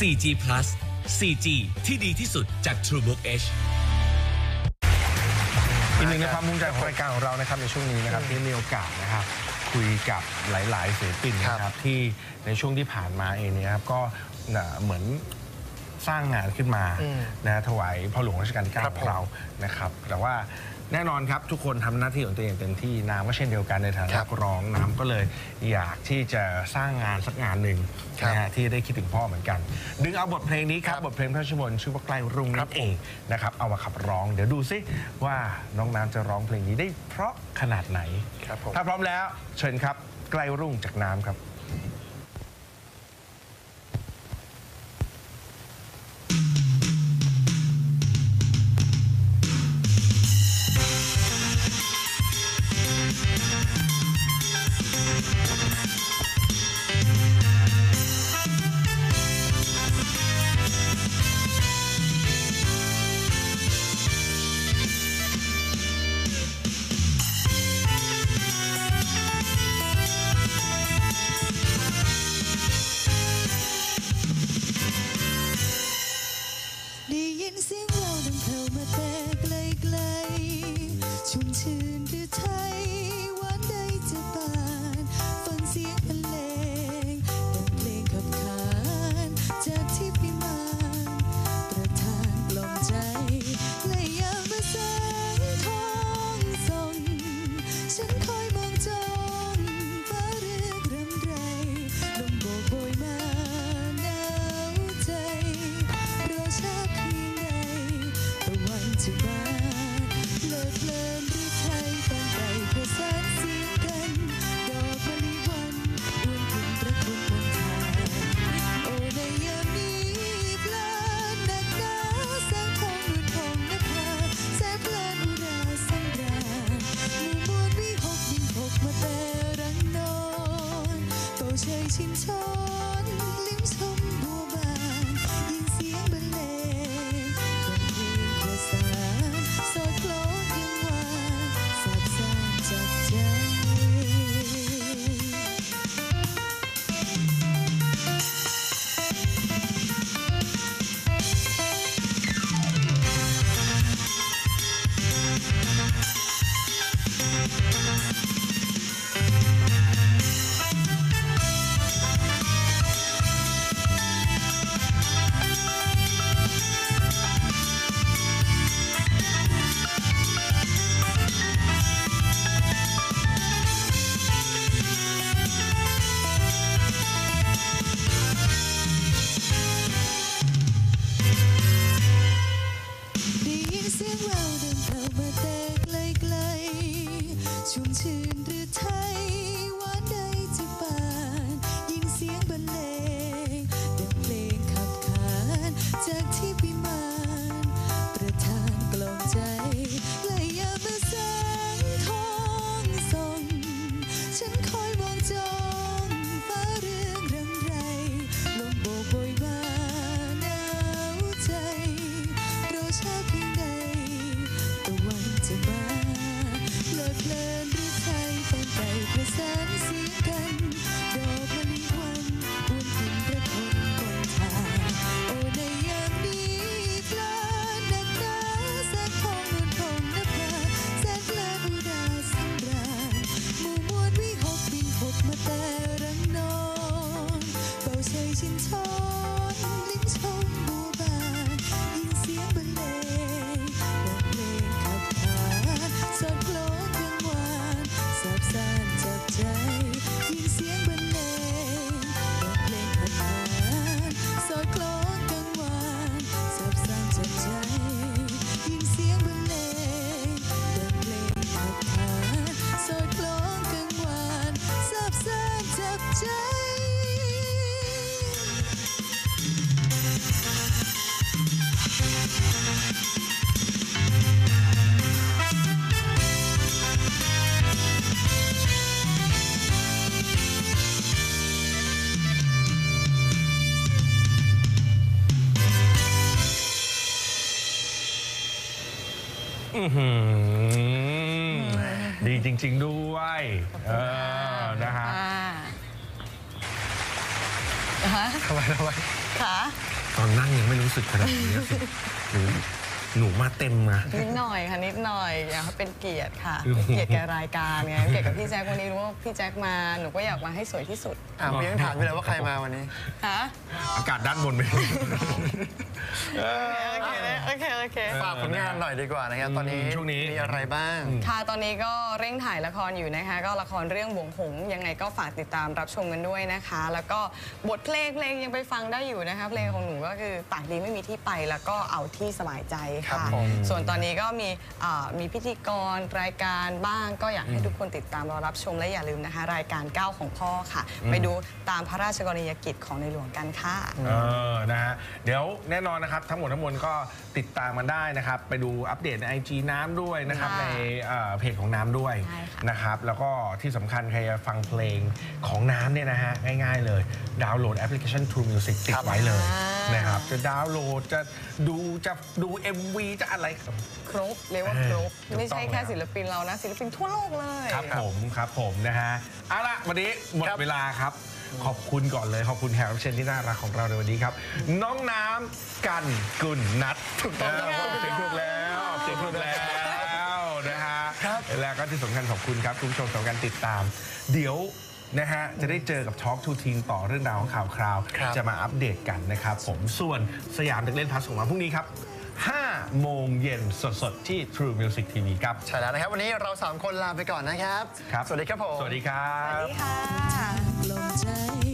4G Plus 4G ที่ดีที่สุดจาก TrueBook H อีกหนึ่งในความภูมิใจของรายการของเรานะครับในช่วงนี้นะครับที่มีโอกาสนะครับคุยกับหลาย ๆ ศิลปินนะครับที่ในช่วงที่ผ่านมาเองเนี่ยครับก็เอ่อเหมือนสร้างงานขึ้นมานะถวายพ่อหลวงรัชกาลที่เก้าของเรานะครับ แต่ว่า แน่นอนครับทุกคนทำหน้าที่ของตัวเองเต็มที่น้ำก็เช่นเดียวกันในฐานะนักร้องน้ำก็เลยอยากที่จะสร้างงานสักงานหนึ่งนะฮะที่ได้คิดถึงพ่อเหมือนกัน ดึงเอาบทเพลงนี้ครับบทเพลงพระราชนิพนธ์ชื่อว่าใกล้รุ่งนั่นเองนะครับเอามาขับร้อง เดี๋ยวดูซิว่าน้องน้ำจะร้องเพลงนี้ได้เพราะขนาดไหนครับผมถ้าพร้อมแล้วเชิญครับใกล้รุ่งจากน้ำครับ ได้ยินเสียงแววดังเข้ามาแต่ไกลๆชุ่มชื่นหรือไทยหวานใดจะบานฟังเสียงบรรเลงดังเพลงขับขานจากที่พิมานประทานกล่อมใจและยามมาแสงทองส่องฉันคอยมองจ้องฟ้าเรือกรำไรลมโบกโบยมา เฝ้าเชยชิมช้อนลิ้มชมบัวบานยินเสียงเระสานสอดคล้องยังหวานสาบซ่านจับใจได้ยินเสียงแววดังเข้ามาแต่ไกลๆชุ่มชื่นหรือไทย อนเฝ้ อื้อหือดีจริง ๆ ด้วยเออนะฮะอ่าฮะทำไมทำไมขาตอนนั่งยังไม่รู้สึกขนาดนี้สิหนูหนูมาเต็มมา นิดหน่อยค่ะนิดหน่อยอยากให้เป็นเกียรติค่ะอืมเป็นเกียรติแก่รายการไงเกียรติกับพี่แจ็ควันนี้รู้ว่าพี่แจ็คมาหนูก็อยากมาให้สวยที่สุดอะพี่ยังถามอยู่เลยว่าใครมาวันนี้ ฮะอากาศด้านบนไป โอเคเลยโอเค โอเค ฝากผลงานหน่อยดีกว่านะครับ ตอนนี้ช่วงนี้มีอะไรบ้าง ค่ะ ตอนนี้ก็เร่งถ่ายละครอยู่นะคะ ก็ละครเรื่องบวงหงส์ยังไงก็ฝากติดตามรับชมกันด้วยนะคะ แล้วก็บทเพลงเพลงยังไปฟังได้อยู่นะคะ เพลงของหนูก็คือปากดีไม่มีที่ไปแล้วก็เอาที่สบายใจครัค่ะบผมส่วนตอนนี้ก็มีอ่ามีพิธีกรรายการบ้าง ก็อยากให้ทุกคนติดตามรอรับชมและอย่าลืมนะคะ รายการก้าวของพ่อค่ะ ไปดูตามพระราชกรณียกิจของในหลวงกันค่ะเออนะฮะเดี๋ยวแน่นอนนะครับทั้งหมดทั้งมวลก็ติดตามมันได้นะครับ ไปดูอัปเดตในไอจีน้ำด้วยนะครับค่ะในเอ่อเพจของน้ำด้วยใช่ค่ะ นะครับ แล้วก็ที่สำคัญใครจะฟังเพลงของน้ำเนี่ยนะฮะง่ายๆเลย ดาวน์โหลดแอปพลิเคชัน True Music ติดไว้เลยนะครับ จะดาวน์โหลดจะดูจะดู MV จะอะไร ครบเรียกว่าครบ เออไม่ใช่แค่ถูกต้องเลยศิลปินเรานะ ศิลปินทั่วโลกเลย ครับผมครับผมนะฮะเอาละวันนี้หมดครับ เวลาครับ ขอบคุณก่อนเลย ขอบคุณแขกรับเชิญที่น่ารักของเราในวันนี้ครับ น้องน้ำกันกุลนัทถูกต้องออกเสียงถูกแล้วออกเสียงถูกแล้วนะฮะครับแล้วก็ที่สำคัญขอบคุณครับคุณผู้ชมสำหรับการติดตาม เดี๋ยวนะฮะจะได้เจอกับ Talk to Teen ต่อเรื่องราวของข่าวคราว ครับจะมาอัปเดตกันนะครับผมส่วนสยามเด็กเล่นพลัสของเราพรุ่งนี้ครับ 5 โมงเย็นสดๆ ที่ True Music TV ครับ ใช่แล้วนะครับ วันนี้เราสามคนลาไปก่อนนะครับ ครับ สวัสดีครับผม สวัสดีครับสวัสดีค่ะก ล在。